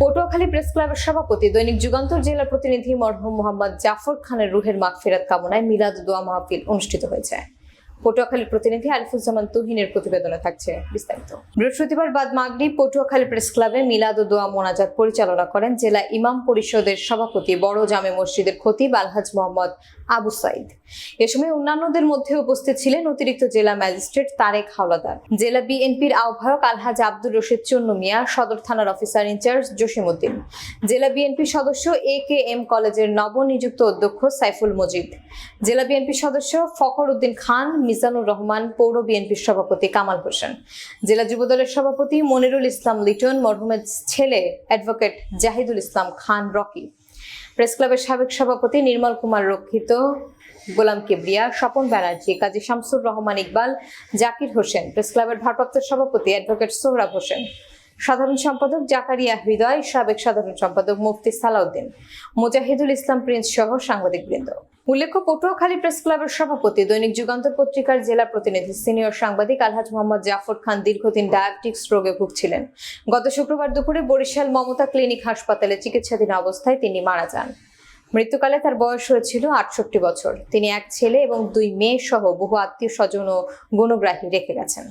Patuakhali press ক্লাবের সভাপতি, দৈনিক যুগান্তর জেলা প্রতিনিধি মরহুম মোহাম্মদ জাফর খানের রুহের মাগফিরাত কামনায় মিলাদ দোয়া মাহফিল অনুষ্ঠিত হয়েছে। পটুয়াখালীর প্রতিনিধি আরিফুজ্জামান তুহিনের প্রতিবেদনে থাকছে বিস্তারিত। বৃহস্পতিবার বাদ মাগরি পটুয়াখালী প্রেস ক্লাবে মিলাদ ও দোয়া মোনাজাত পরিচালনা করেন জেলা ইমাম পরিষদের সভাপতি বড় জামে মসজিদের খতিব আলহাজ মোহাম্মদ আবু সাইদ। এ সময় অন্যান্যদের মধ্যে উপস্থিত ছিলেন অতিরিক্ত জেলা ম্যাজিস্ট্রেট তারেক হাওলাদার। জেলা বিএনপির আহ্বায়ক আলহাজ আব্দুর রশিদ চন্নু মিয়া, সদর থানার অফিসার ইনচার্জ জসিমউদ্দিন জেলা বিএনপি সদস্য এ কে এম কলেজের নবনিযুক্ত অধ্যক্ষ সাইফুল মজিদ। জেলা বিএনপি সদস্য ফখর উদ্দিন খান মিজানুর রহমান, পৌর বিএনপির সভাপতি কামাল হোসেন। জেলা যুবদলের সভাপতি মনিরুল ইসলাম লিটন, মরহুমের ছেলে অ্যাডভোকেট জাহিদুল ইসলাম খান রকি। প্রেস ক্লাবের সাবেক সভাপতি নির্মল কুমার রক্ষিত, গোলাম কিবরিয়া, স্বপন ব্যানার্জি, কাজী শামসুর রহমান ইকবাল, জাকির হোসেন। প্রেস ক্লাবের ভারপ্রাপ্ত সভাপতি অ্যাডভোকেট সোহরাব হোসেন। সাধারণ সম্পাদক জাকারিয়া হৃদয়, সাবেক সাধারণ সম্পাদক মুফতি সালাউদ্দিন। মুজাহিদুল ইসলাম প্রিন্স সহ সাংবাদিকবৃন্দ। উল্লেখ্য, পটুয়াখালী প্রেস ক্লাবের সভাপতি, দৈনিক যুগান্তর পত্রিকার জেলা প্রতিনিধি, সিনিয়র সাংবাদিক আলহাজ মোহাম্মদ জাফর খান দীর্ঘদিন ডায়াবেটিক্স রোগে ভুগছিলেন। গত শুক্রবার দুপুরে বরিশাল মমতা ক্লিনিক হাসপাতালে চিকিৎসাধীন অবস্থায় তিনি মারা যান। মৃত্যুকালে তার বয়স হয়েছিল আটষট্টি বছর। তিনি এক ছেলে এবং দুই মেয়ে সহ বহু আত্মীয় স্বজন ও গুণগ্রাহী রেখে গেছেন।